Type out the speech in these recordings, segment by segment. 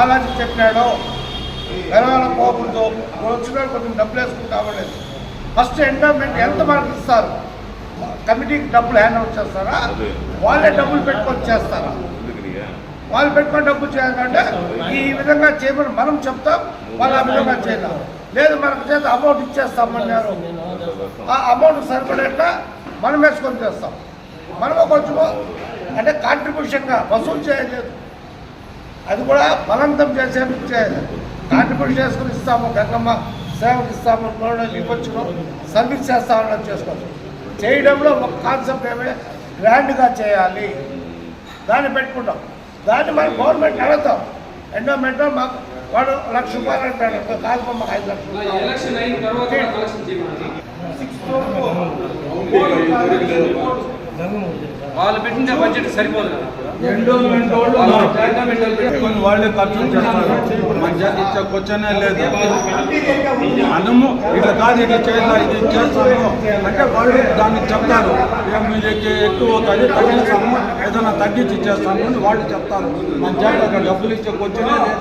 బాలాజీ చెప్పినాడు వెనకాల పోకూడదు వచ్చిన కొంచెం డబ్బులు కావలేదు ఫస్ట్ ఎండోమెంట్ ఎంత మనకి ఇస్తారు? కమిటీకి డబ్బులు హ్యాండ్ ఓవర్ చేస్తారా? వాళ్ళే డబ్బులు పెట్టుకొని చేస్తారా? వాళ్ళు పెట్టుకొని డబ్బులు చేయాలంటే ఈ విధంగా చేయమని మనం చెప్తాం వాళ్ళు ఆ విధంగా చేయాలి లేదు మనకు చేత అమౌంట్ ఇచ్చేస్తామన్నారు ఆ అమౌంట్ సరిపడేట మనం వేసుకొని చేస్తాం. మనము కొంచెము అంటే కాంట్రిబ్యూషన్గా వసూలు చేయలేదు. అది కూడా బలవంతం చేసే చేయాలి కాంట్రిబ్యూషన్ చేసుకుని ఇస్తాము గంగమ్మ సేవకు ఇస్తాము ఇవ్వచ్చు సర్వీస్ చేస్తామని చేసుకోవచ్చు చేయడంలో ఒక కాన్సెప్ట్ ఏమే? గ్రాండ్గా చేయాలి. దాన్ని పెట్టుకుంటాం. దాన్ని మనం గవర్నమెంట్ అడుగుతాం. ఎండోమెంట్ మాకు వాడు లక్ష రూపాయలు అంటాడు. కాదు మాకు ఐదు లక్షలు. కావాలి. వాళ్ళు పెట్టిన బడ్జెట్ సరిపోదు వాళ్ళు ఖర్చులు చేస్తారు. మన చేత ఇచ్చే క్వశ్చనే లేదు. మనము ఇట్లా కాదు ఇట్లా చేయాలి ఇది చేస్తాము. అంటే వాళ్ళు దాన్ని చెప్తారు. "ఏం మీకు ఎక్కువ అవుతుంది తగ్గిస్తాము ఏదైనా తగ్గించి ఇచ్చేస్తాము అని వాళ్ళు చెప్తారు. మన అక్కడ డబ్బులు ఇచ్చే క్వశ్చనే లేదు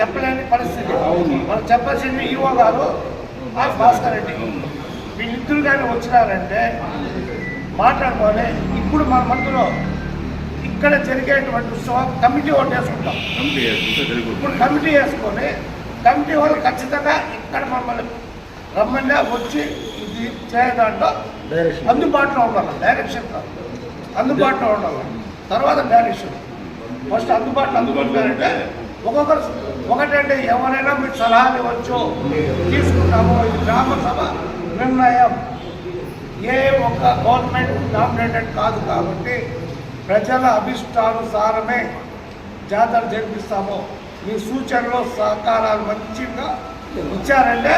చెప్పలేని పరిస్థితి. మనం చెప్పాల్సింది ఈవో గారు భాస్కర్ రెడ్డి. వీళ్ళిద్దరు కానీ వచ్చినారంటే మాట్లాడుకొని ఇప్పుడు మన మధ్యలో ఇక్కడ జరిగేటువంటి ఉత్సవం కమిటీ ఒకటి వేసుకుంటాం. ఇప్పుడు కమిటీ వేసుకొని కమిటీ వాళ్ళు ఖచ్చితంగా ఇక్కడ మమ్మల్ని రమ్మని వచ్చి ఇది చేయడంలో అందుబాటులో ఉండాలి. డైరెక్షన్ అందుబాటులో ఉండాలి. తర్వాత డైరెక్షన్ ఫస్ట్ అందుబాటులో అందుకుంటారంటే ఒక్కొక్కరు ఒకటంటే ఎవరైనా మీరు సలహాలు ఇవ్వచ్చు. తీసుకుంటాము. ఇది గ్రామ సభ నిర్ణయం. ఏ ఒక్క గవర్నమెంట్ డామినేటెడ్ కాదు కాబట్టి ప్రజల అభిష్టానుసారమే జాతర జరిపిస్తాము. మీ సూచనలు సహకారాలు మంచిగా ఇచ్చారంటే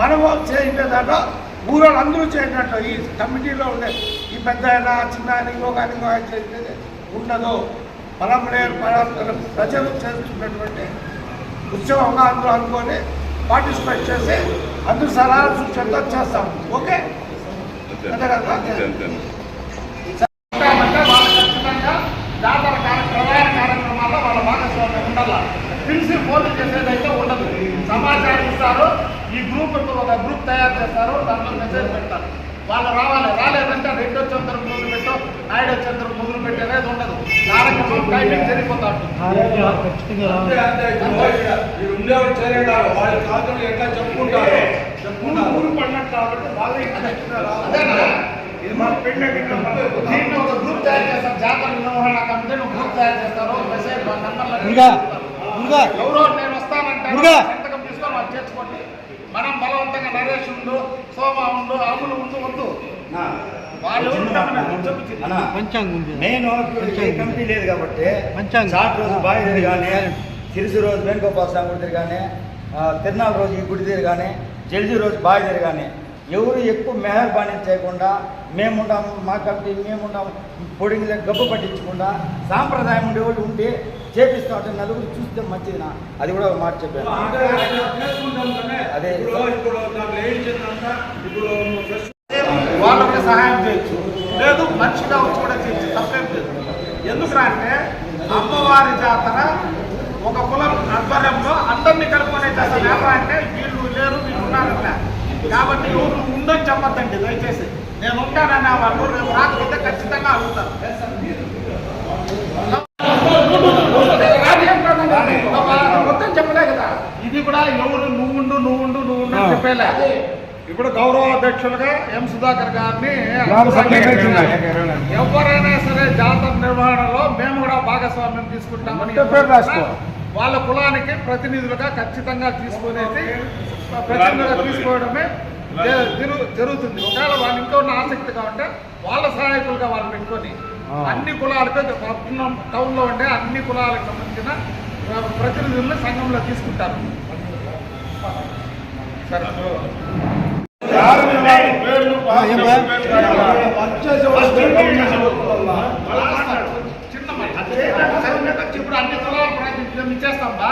మనము చేయించే దాంట్లో ఊళ్ళో అందరూ చేసినట్టు. ఈ కమిటీలో ఉండే ఈ పెద్ద అయినా చిన్న అయినా కానీ చేసేది ఉండదు. మనం లేని ప్రజలు చేస్తున్నటువంటి ఉత్సవంగా అందరూ అనుకొని పార్టిసిపేట్ చేసి అందరూ సలహాలు సూచనతో చేస్తాం. ఓకే? అంతే. కదా? అంటే వాళ్ళు ఖచ్చితంగా జాతర కార్యక్రమాల కార్యక్రమాల్లో వాళ్ళ భాగస్వామ్యం ఉండాలి. పిలిచి ఫోన్ చేసేదైతే ఉండదు. సమాచారం ఇస్తారు. ఈ గ్రూప్ ఒక గ్రూప్ తయారు చేస్తారు. దాంట్లో మెసేజ్ పెడతారు. వాళ్ళు రావాలి. రాలేదంటే రెండో చంద్రం మొదలు పెట్టో నాయుడు చంద్రం మొదలు పెట్టేది ఉండదు కార్యక్రమం టైమింగ్ జరిగిపోతా ఉంటుంది అంతే అంతే మీరు ఉండేవాళ్ళు చేయలేడారు వాళ్ళ కాదు ఎట్లా చెప్పుకుంటారు ఊరు ఊరు పడినట్టు కాబట్టి వాళ్ళే? ఇది మన పెళ్ళి దీంట్లో ఒక గ్రూప్ తయారు చేస్తారు జాతర నిర్వహణ కమిటీ గ్రూప్ తయారు చేస్తారు మెసేజ్. ఎవరో నేను వస్తానంటే. సంతకం తీసుకొని వాళ్ళు చేర్చుకోండి మనం బలవంతంగా నరేష్ ఉండు సోమ ఉండు అమ్ములు ఉండు వద్దు ఈ కమిటీ లేదు కాబట్టి. చాట్ రోజు బావి తిరగానే సిరిసి రోజు వేణుగోపాల స్వామి గుడి తిరగానే తిరునాళ్ళ రోజు ఈ గుడి తిరగానే జల్జీ రోజు బావి తిరగానే ఎవరు ఎక్కువ మెహర్బానీ చేయకుండా మేముంటాము మా కమిటీ మేముంటాము పొడిగిలో గబ్బు పట్టించకుండా సాంప్రదాయం ఉండేవాళ్ళు ఉంటే చేపిస్తా ఉంటే నలుగురు చూస్తే మంచిది నా. అది కూడా ఒక మాట చెప్పాను. అదే. వాళ్ళకి సహాయం చేయొచ్చు. లేదు మనిషిగా వచ్చి కూడా చేయొచ్చు. తప్పేం లేదు. ఎందుకు అంటే అమ్మవారి జాతర ఒక కులం ఆధ్వర్యంలో అందరినీ కలుపుకునే జాతర ఎలా అంటే వీళ్ళు లేరు వీళ్ళు ఉన్నారంట కాబట్టి ఎవరు ఉందని చెప్పొద్దండి దయచేసి. నేను ఉంటానన్న వాళ్ళు రేపు రాకపోతే ఖచ్చితంగా అడుగుతారు. మొత్తం చెప్పలే కదా. ఇది కూడా ఎవరు నువ్వుండు నువ్వుండు నువ్వుండు అని చెప్పేలే. ఇప్పుడు గౌరవ అధ్యక్షులుగా ఎం సుధాకర్ గారిని ఎవరైనా సరే జాతర నిర్వహణలో మేము కూడా భాగస్వామ్యం తీసుకుంటామని వాళ్ళ కులానికి ప్రతినిధులుగా ఖచ్చితంగా తీసుకునేది ప్రతినిధులుగా తీసుకోవడమే జరుగుతుంది. ఒకవేళ వాళ్ళు ఇంకా ఉన్న ఆసక్తిగా ఉంటే వాళ్ళ సహాయకులుగా వాళ్ళు పెట్టుకొని అన్ని కులాలకు పట్టణం టౌన్లో ఉండే అన్ని కులాలకు సంబంధించిన ప్ర- ప్రతినిధులను సంఘంలో తీసుకుంటారు. సరే చిన్న మాట. అదే సరిగ్గా ఇప్పుడు అన్ని కులాల ప్రాతినిధ్యం ఇచ్చేస్తాం బా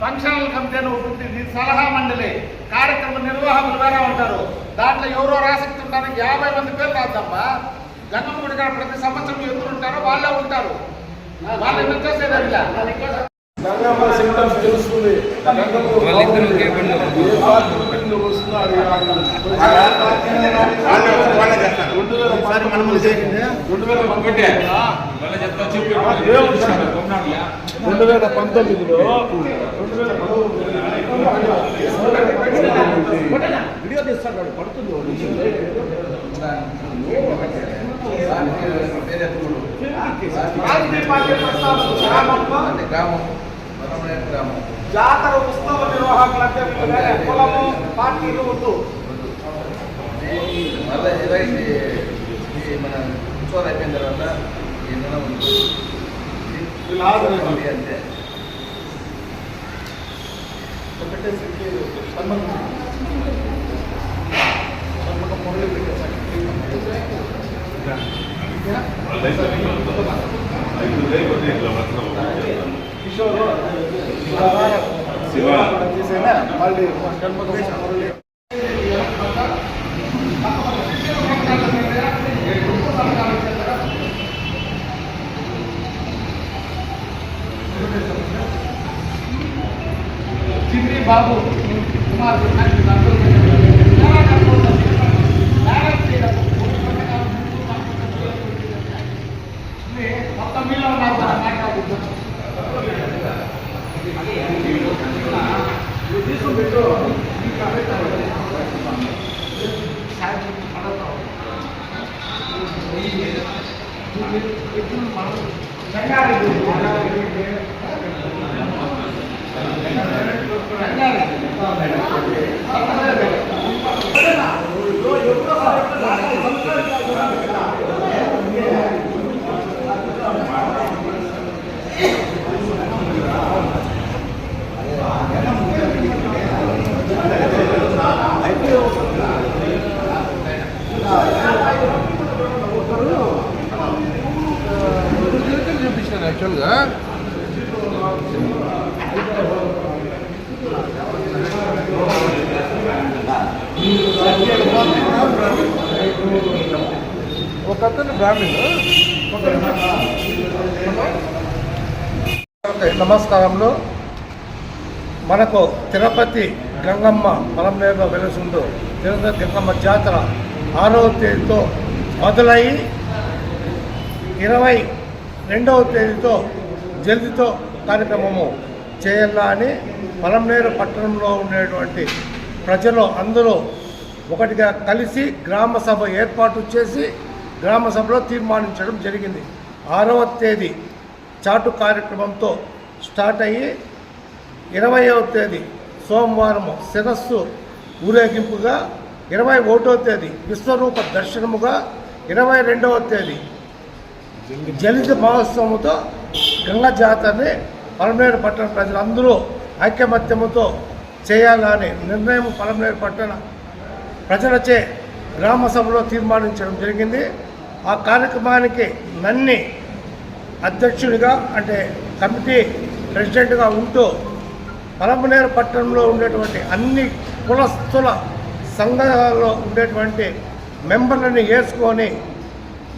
ఫంక్షనల్ కమిటీ అని ఉంటుంది సలహా మండలి కార్యక్రమ నిర్వాహకులు వేరే ఉంటారు దాంట్లో ఎవరో ఆసక్తి ఉంటారు యాభై మంది పేర్లు రాద్దాంబా గంగమ్మ గారు ప్రతి సంవత్సరం ఎందుకు ఉంటారో వాళ్ళే ఉంటారు. వాళ్ళు ఎందుకు గంగమ్మ సింటమ్స్ తెలుస్తుంది. రెండు వేల పంతొమ్మిదిలో రెండు వేల వీడియో తీస్తాడు. పడుతుంది రాజకీయ పార్టీ ప్రస్తావన గ్రామంలో జాతర ఉత్సవ నిర్వాహకుల అధ్యక్షులుగా కులము పార్టీలు వద్దు మళ్ళీ ఇలా ఇది ఇది మన ఉత్సవాలు అయిపోయిన తర్వాత ఏదైనా ఉంది ఉంది అంతే తీసేనా మళ్ళీ గణపతి మురళి చిన్ని బాబు కుమార్ చూపించాను యాక్చువల్గా ఒక అతను బ్రాహ్మణ్ నమస్కారంలో మనకు తిరుపతి గంగమ్మ పొలంలో వెలుసుందో తిరుపతి గంగమ్మ జాతర ఆరో తేదీతో మొదలై ఇరవై రెండవ తేదీతో జల్దితో కార్యక్రమము చేయాలా అని పలంనేరు పట్టణంలో ఉండేటువంటి ప్రజలు అందరూ ఒకటిగా కలిసి గ్రామ సభ ఏర్పాటు చేసి గ్రామ సభలో తీర్మానించడం జరిగింది. ఆరవ తేదీ చాటు కార్యక్రమంతో స్టార్ట్ అయ్యి ఇరవైవ తేదీ సోమవారము శిరస్సు ఊరేగింపుగా ఇరవై ఒకటో తేదీ విశ్వరూప దర్శనముగా ఇరవై రెండవ తేదీ జలిత మహోత్సవంతో గంగా జాతరని పలమనేరు పట్టణ ప్రజలందరూ ఐక్యమత్యముతో చేయాలని నిర్ణయం పలమనేరు పట్టణ ప్రజలచే గ్రామ సభలో తీర్మానించడం జరిగింది. ఆ కార్యక్రమానికి నన్ని అధ్యక్షుడిగా అంటే కమిటీ ప్రెసిడెంట్గా ఉంటూ పలమనేరు పట్టణంలో ఉండేటువంటి అన్ని కులస్తుల సంఘాలలో ఉండేటువంటి మెంబర్లని వేసుకొని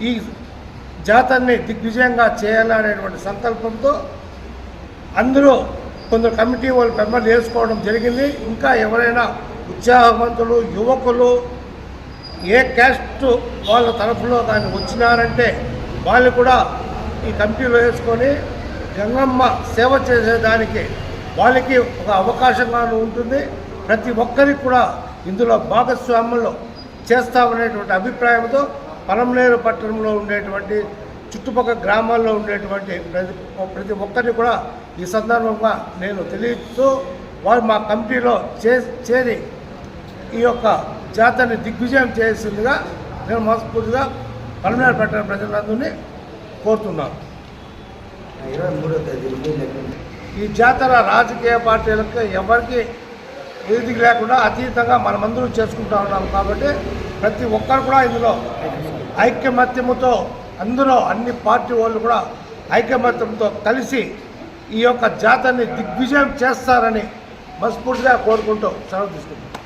ఈ జాతరని దిగ్విజయంగా చేయాలనేటువంటి సంకల్పంతో అందరూ కొందరు కమిటీ వాళ్ళు మెంబర్లు వేసుకోవడం జరిగింది. ఇంకా ఎవరైనా ఉత్సాహవంతులు యువకులు ఏ క్యాస్ట్ వాళ్ళ తరఫులో కానీ వచ్చినారంటే వాళ్ళు కూడా ఈ కమిటీలో వేసుకొని గంగమ్మ సేవ చేసేదానికి వాళ్ళకి ఒక అవకాశంగాను ఉంటుంది. ప్రతి ఒక్కరికి కూడా ఇందులో భాగస్వామ్యంలో చేస్తామనేటువంటి అభిప్రాయంతో పలంనేరు పట్టణంలో ఉండేటువంటి చుట్టుపక్కల గ్రామాల్లో ఉండేటువంటి ప్రతి ప్రతి ఒక్కరిని కూడా ఈ సందర్భంగా నేను తెలియజేస్తూ వారు మా కమిటీలో చే చేరి ఈ యొక్క జాతరని దిగ్విజయం చేసిందిగా నేను మనస్ఫూర్తిగా పలమనేరు పట్టణ ప్రజలందరినీ కోరుతున్నాను. ఈ జాతర రాజకీయ పార్టీలకు ఎవరికి ఏది లేకుండా అతీతంగా మనమందరం చేసుకుంటా ఉన్నాం కాబట్టి ప్రతి ఒక్కరు కూడా ఇందులో ఐక్యమత్యముతో అందులో అన్ని పార్టీ వాళ్ళు కూడా ఐకమత్యంతో కలిసి ఈ యొక్క జాతరని దిగ్విజయం చేస్తారని మనస్ఫూర్తిగా కోరుకుంటూ సెలవు తీసుకుంటాం